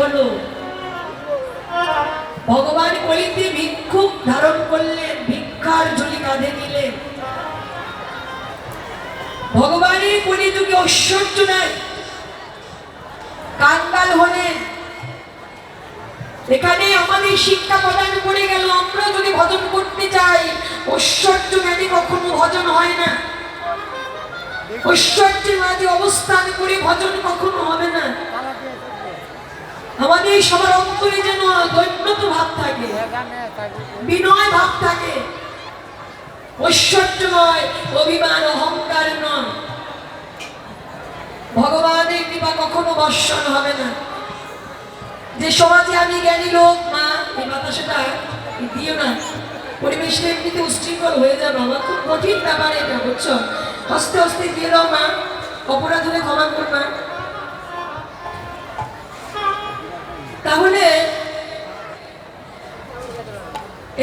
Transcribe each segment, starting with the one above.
হলো। ভগবান কলিতে ভিক্ষুক ধারণ করলেন ভিক্ষার ঝুলি কাঁধে নিলেন ভগবানের কলিযুগে ঐশ্বর্য নাই। কাঙ্গাল হলেন এখানে আমাদের শিক্ষা প্রদান করে গেল, আমরা যদি ভজন করতে চাই, ঐশ্বর্য জ্ঞানী কখনো ভজন হয় না। ঐশ্বর্যের মাঝে অবস্থান করে ভজন কখনো হবে না। আমাদের সবার অন্তরে যেন দৈন্যত ভাব থাকে, বিনয় ভাব থাকে। ঐশ্বর্য নয় অভিমান, অহংকার নয়। ভগবানের কৃপা কখনো বর্ষণ হবে না। যে সমাজে আমি জ্ঞানী লোক, মা, এই বাতাসটা দিও না। পরিবেশটা এমনিতে উশৃঙ্খল হয়ে যাবে। আমার খুব কঠিন ব্যাপার এটা, বুঝছ? হস্তে হস্তে দিয়ে দাও, মা। অপরাধ হলে ক্ষমা করবা। তাহলে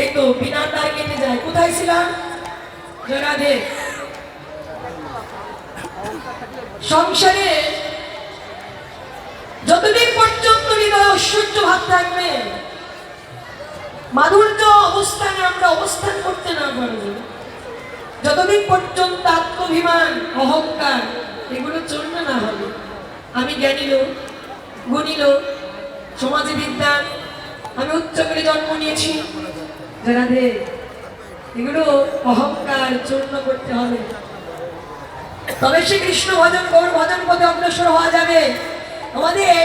এই তো তার কেটে যায়। কোথায় ছিলাম জরাধে সংসারে যতদিন পর্যন্ত হৃদয় ঐশ্বর্য ভাব থাকবে, মাধুর্য অবস্থানে আমরা অবস্থান করতে না পারব। যতদিন পর্যন্ত আত্মভিমান, অহংকার, এগুলো চলবে না হবে। আমি জ্ঞানী লোক, গুণী লোক সমাজে বিদ্যা আমি উচ্চ করে জন্ম নিয়েছি। যারা এগুলো অহংকার চূর্ণ করতে হবে। তবে সে কৃষ্ণ ভজন গৌর ভজন পথে অগ্রসর হওয়া যাবে। আমাদের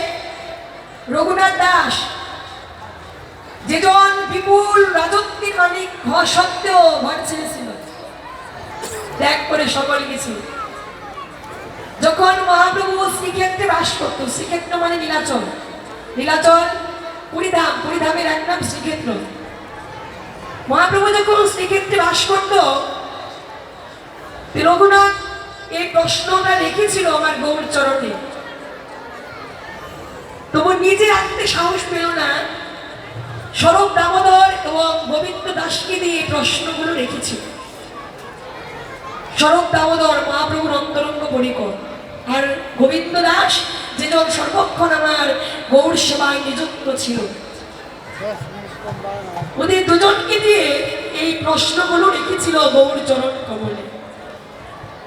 রঘুনাথ দাস যেজন বিপুল রাজত্বের মালিক হওয়া সত্ত্বেও ঘর ছেড়েছিল। ত্যাগ করে সকল কিছু যখন মহাপ্রভু শ্রীক্ষেত্রে বাস করত শ্রীক্ষেত্র মানে নীলাচল। নীলাচল, পুরীধাম, পুরীধামের এক নাম শ্রীক্ষেত্র। মহাপ্রভু যখন শ্রীক্ষেত্রে বাস করত রঘুনাথ এই প্রশ্নটা রেখেছিল আমার গৌর চরণে। তবু নিজে রাখতে সাহস পেল না। স্বরূপ দামোদর এবং গোবিন্দ দাসকে দিয়ে এই প্রশ্নগুলো রেখেছিল। স্বরূপ দামোদর মহাপ্রভুর অন্তরঙ্গ পরিকর। আর গোবিন্দ দাস যেজন সর্বক্ষণ আমার গৌর সেবায় নিযুক্ত ছিল। ওদের দুজনকে দিয়ে এই প্রশ্নগুলো রেখেছিল গৌর চরণ কমলে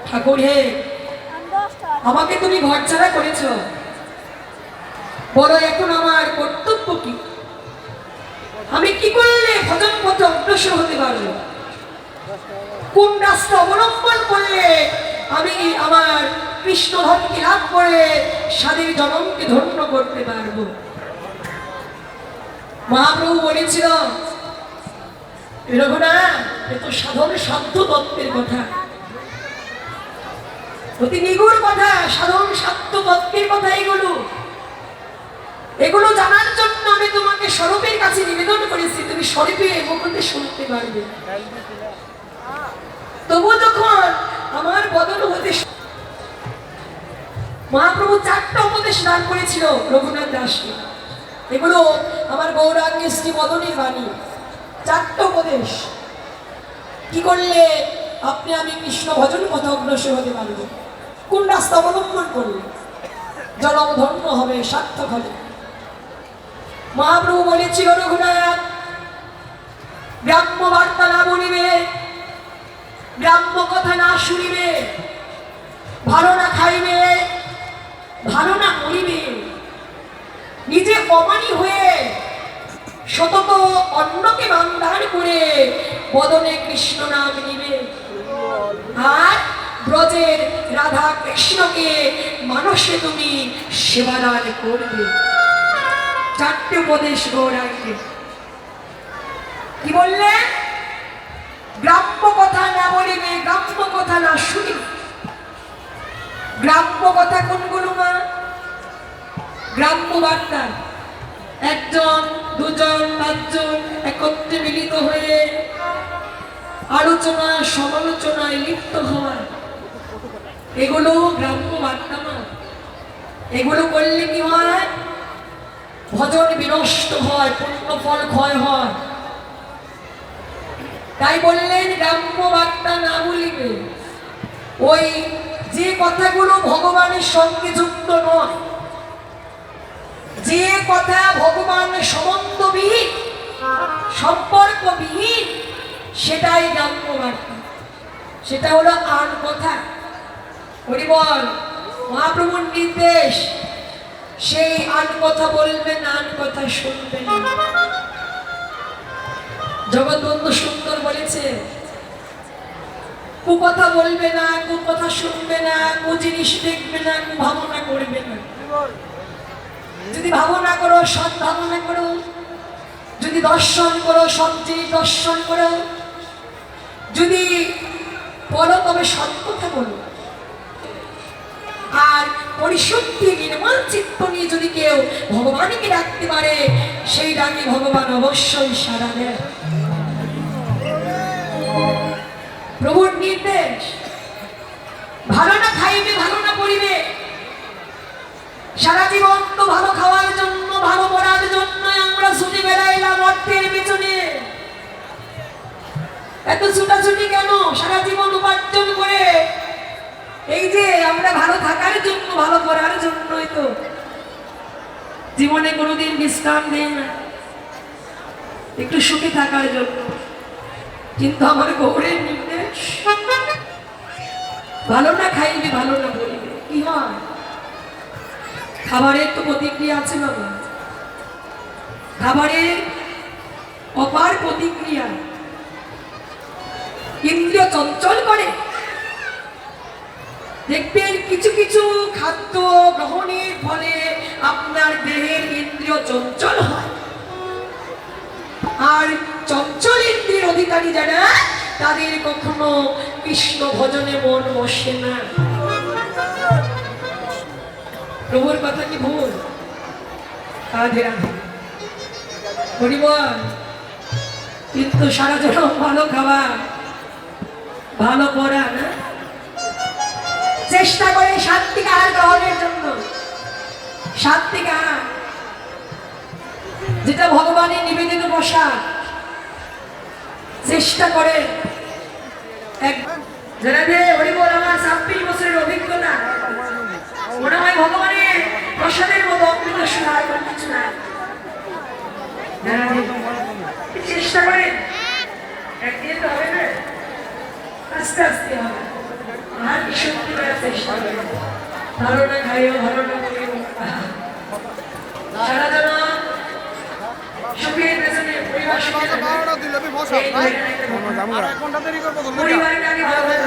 ঠাকুর হে, আমাকে তুমি ঘর ছাড়া করেছ। বড় এখন আমার কর্তব্য কি? আমি কি করলে ভজন পথে অগ্রসর হতে পারব? কোন রাস্তা অবলম্বন করলে আমি আমার কৃষ্ণ ধনকে লাভ করে স্বাধীন জনমকে ধন্য করতে পারব। মহাপ্রভু বলেছিল সাধন তত্ত্বের কথা। অতি নিগুড় কথা, সাধন তত্ত্বের কথা এগুলো। এগুলো জানার জন্য আমি তোমাকে স্বরূপের কাছে নিবেদন করেছি, তুমি স্বরূপে মুখতে শুনতে পারবে। তবু যখন আমার বদল হতে মহাপ্রভু চারটা উপদেশ দান করেছিল রঘুনাথ দাসকে। এগুলো আমার গৌরাঙ্গে শ্রী মদনের বাণী। চারটা উপদেশ। কি করলে আপনি আমি কৃষ্ণ ভজন পথ অগ্রসর হতে পারব? কোন রাস্তা অবলম্বন করলে? জনম ধন্য হবে সার্থক হবে। মহাপ্রভু বলেছিল, রঘুনাথ গ্রাম্য বার্তা না বলিবে গ্রাম্য কথা না শুনিবে। ভালো না খাইবে। না করিবে। নিজে অমানি হয়ে সতত অন্যকে বান্দার করে বদনে কৃষ্ণ নাম নিবে। আর ব্রজের রাধা কৃষ্ণকে মানুষে তুমি সেবাদান করবে। চারটে উপদেশ গৌরাঙ্গে। কি বললে? গ্রাম্য কথা না বলিবে, গ্রাম্য কথা না শুনিবে। গ্রাম্য কথা কোনগুলো, মা? গ্রাম্য বার্তা একজন, দুজন, পাঁচজন একত্রে মিলিত হয়ে আলোচনা, সমালোচনায় লিপ্ত হওয়া এগুলো গ্রাম্য বার্তা না এগুলো করলে কি হয়? ভজন বিনষ্ট হয়, পূর্ণ ফল ক্ষয় হয়। তাই বললেন, গ্রাম্য বার্তা না বলিবে। ওই যে কথাগুলো ভগবানের সঙ্গে যুক্ত নয়, যে কথা ভগবান সম্বন্ধবিহীন, সম্পর্কবিহীন, সেটাই গ্রাম্য সেটা হলো আন কথা। হরি বল, মহাপ্রভুর নির্দেশ, সেই আন কথা বলবেন আন কথা শুনবেন জগৎবন্ধু সুন্দর বলেছে কথা বলবে না কু কথা শুনবে না, কু জিনিস দেখবে না, কু ভাবনা করবে না। যদি ভাবনা করো, সৎ ভাবনা করো, যদি দর্শন করো সবচেয়ে দর্শন করো, যদি বলো তবে সৎ কথা বলো। আর পরিশুদ্ধি, নির্মল চিত্ত নিয়ে যদি কেউ ভগবানকে ডাকতে পারে, সেই ডাকে ভগবান অবশ্যই সারা দেয়। প্রভুর নির্দেশ। ভালো না খাইবে, ভালো না পড়িবে। সারা জীবন তো ভালো খাওয়ার জন্য, ভালো পড়ার জন্য আমরা ছুটি বেড়াইলাম অর্থের পেছনে। এত ছুটাছুটি কেন? সারা জীবন উপার্জন করে। এই যে আমরা ভালো থাকার জন্য, ভালো করার জন্যই তো। জীবনে কোনোদিন বিশ্রাম দেয় না একটু সুখে থাকার জন্য। কিন্তু আমার গৌরের ভালো না খাইবে ভালো না বলিবে কি হয়? খাবারের তো প্রতিক্রিয়া আছে বাবা। খাবারের অপার প্রতিক্রিয়া। ইন্দ্রিয় চঞ্চল করে। দেখবেন কিছু কিছু খাদ্য গ্রহণের ফলে আপনার দেহের ইন্দ্রিয় চঞ্চল হয়। আর চঞ্চল ইন্দ্রিয়ের অধিকারী যারা তাদের কখনো কৃষ্ণ ভজনে মন বসে না। প্রভুর কথা কি ভুল? কিন্তু সারা জনম ভালো খাওয়া, ভালো পড়া, না? চেষ্টা করে সাত্বিক আহার গ্রহণের জন্য। সাত্বিক আহার, যেটা ভগবানের নিবেদিত প্রসাদ। চেষ্টা করে কোনো কিছু নাই। চেষ্টা করেন। একদিন তো হবে না। আস্তে আস্তে হবে। আর কি করেন। ভালো না খাইও, ভালো করিও সারা জন সুখের পেছনে থাকবে। বসা। এক ঘণ্টা দেরি করব